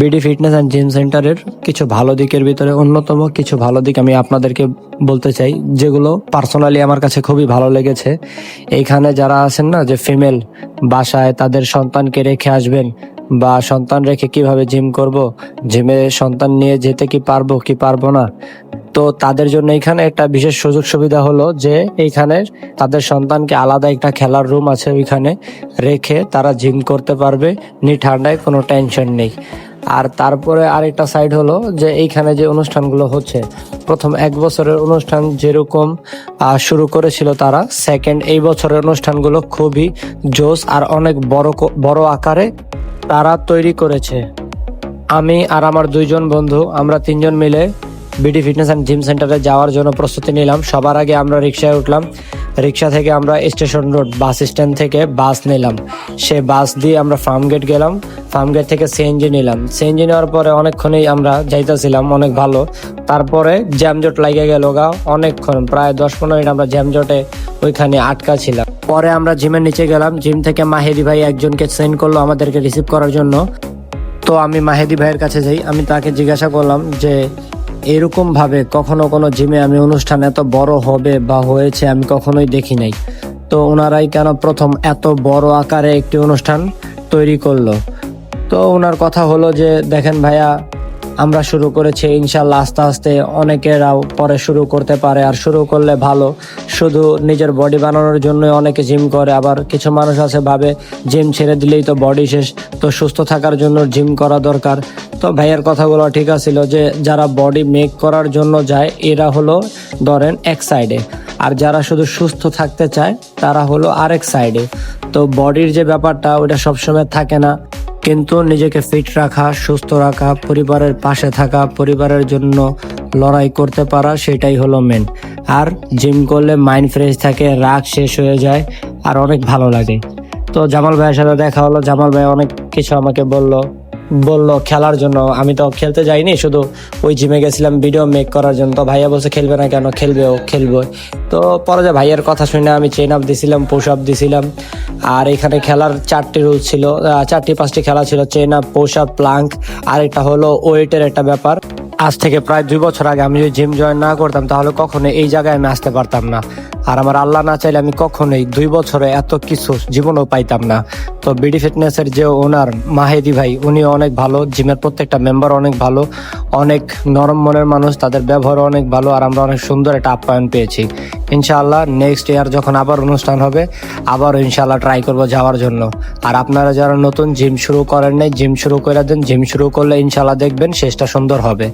BD fitness and gym সেন্টারের কিছু ভালো দিকের ভিতরে অন্যতম কিছু ভালো দিক আমি আপনাদেরকে বলতে চাই, যেগুলো পার্সোনালি আমার কাছে খুবই ভালো লেগেছে। এইখানে যারা আছেন না, যে ফিমেল বাসায় তাদের সন্তানকে রেখে আসবেন বা সন্তান রেখে কীভাবে জিম করব? জিমে সন্তান নিয়ে যেতে কি পারব কি পারব না? তো তাদের জন্য এখানে একটা বিশেষ সুযোগ সুবিধা হলো যে এইখানে তাদের সন্তানকে আলাদা একটা খেলার রুম আছে ওইখানে রেখে তারা জিম করতে পারবে, নি ঠান্ডায় কোনো টেনশন নেই। আর তারপরে আরেকটা সাইড হলো যে এইখানে যে অনুষ্ঠানগুলো হচ্ছে, প্রথম এক বছরের অনুষ্ঠান যেরকম শুরু করেছিল তারা সেকেন্ড এই বছরের অনুষ্ঠানগুলো খুবই জোস আর অনেক বড় বড় আকারে তারা তৈরি করেছে। আমি আর আমার দুইজন বন্ধু, আমরা তিনজন মিলে বিডি ফিটনেস অ্যান্ড জিম সেন্টারে যাওয়ার জন্য প্রস্তুতি নিলাম। সবার আগে আমরা রিক্সায় উঠলাম। রিক্সা থেকে আমরা স্টেশন রোড বাস স্ট্যান্ড থেকে বাস নিলাম। সে বাস দিয়ে আমরা ফার্ম গেট গেলাম। ফার্ম গেট থেকে সিএনজি নিলাম। সিএনজি নেওয়ার পরে অনেকক্ষণই আমরা যাইতেছিলাম, অনেক ভালো। তারপরে জ্যামজট লাগিয়ে গেল গা, অনেকক্ষণ, প্রায় দশ পনেরো মিনিট আমরা জ্যামজটে ওইখানে আটকা ছিলাম। পরে আমরা জিমের নিচে গেলাম। জিম থেকে মাহেদি ভাই একজনকে সেন্ড করল আমাদেরকে রিসিভ করার জন্য। তো আমি মাহেদি ভাইয়ের কাছে যাই। আমি তাকে জিজ্ঞাসা করলাম যে, এরকম ভাবে কখনো কোনো জিমে আমি অনুষ্ঠান এত বড় হবে বা হয়েছে আমি কখনোই দেখি নাই। তো ওনারাই কেন প্রথম এত বড় আকারে একটি অনুষ্ঠান তৈরি করল? তো ওনার কথা হলো যে, দেখেন ভাইয়া আমরা শুরু করেছি ইনশাল্লাহ আস্তে আস্তে অনেকেরাও পরে শুরু করতে পারে। আর শুরু করলে ভালো, শুধু নিজের বডি বানানোর জন্য অনেকে জিম করে, আবার কিছু মানুষ আছে ভাবে জিম ছেড়ে দিলেই তো বডি শেষ, তো সুস্থ থাকার জন্য জিম করা দরকার। তো ভাইয়ের কথাগুলো ঠিক আছিল যে, যারা বডি মেক করার জন্য যায়, এরা হলো ধরেন এক সাইডে আর যারা শুধু সুস্থ থাকতে চায়, তারা হলো আরেক সাইডে তো বডির যে ব্যাপারটা ওটা সবসময় থাকে না। কিন্তু নিজেকে ফিট রাখা, সুস্থ রাখা, পরিবারের পাশে থাকা, পরিবারের জন্য লড়াই করতে পারা, সেটাই হলো মেন আর জিম করলে মাইন্ড ফ্রেশ থাকে, রাগ শেষ হয়ে যায়, আর অনেক ভালো লাগে। তো জামাল ভাইয়ের সাথে দেখা হলো। জামাল ভাই অনেক কিছু আমাকে বলল। বলল, খেলার জন্য। আমি তো খেলতে যাইনি, শুধু ওই জিমে গেছিলাম ভিডিও মেক করার জন্য। তো ভাইয়া বলছে, খেলবে না কেন? খেলবে ও, খেলবে। তো পরে যে ভাইয়ের কথা শুনে আমি চেন আপ দিছিলাম পুশ আপ দিছিলাম। আর এখানে খেলার চারটি রুল ছিল চারটি, পাঁচটি খেলা ছিল chin up push up plank আর একটা হলো ওয়েটের একটা ব্যাপার। আজ থেকে প্রায় দুই বছর আগে আমি যদি জিম জয়েন না করতাম, তাহলে কখনো এই জায়গায় আমি আসতে পারতাম না। আর আমার আল্লাহ না চাইলে আমি কখনোই দুই বছরে এত কিছু জীবনও পাইতাম না। তো বিডি ফিটনেসের যে ওনার মাহেদি ভাই উনি অনেক ভালো জিমের প্রত্যেকটা মেম্বার অনেক ভালো, অনেক নরম মনের মানুষ, তাদের ব্যবহার অনেক ভালো, আর আমরা অনেক সুন্দর একটা আপ্যায়ন পেয়েছি। ইনশাআল্লাহ নেক্সট ইয়ার যখন আবার অনুষ্ঠান হবে, আবার ইনশাআল্লাহ ট্রাই করব যাওয়ার জন্য। আর আপনারা যারা নতুন জিম শুরু করেন নাই জিম শুরু করে দেন জিম শুরু করলে ইনশাআল্লাহ দেখবেন শেষটা সুন্দর হবে।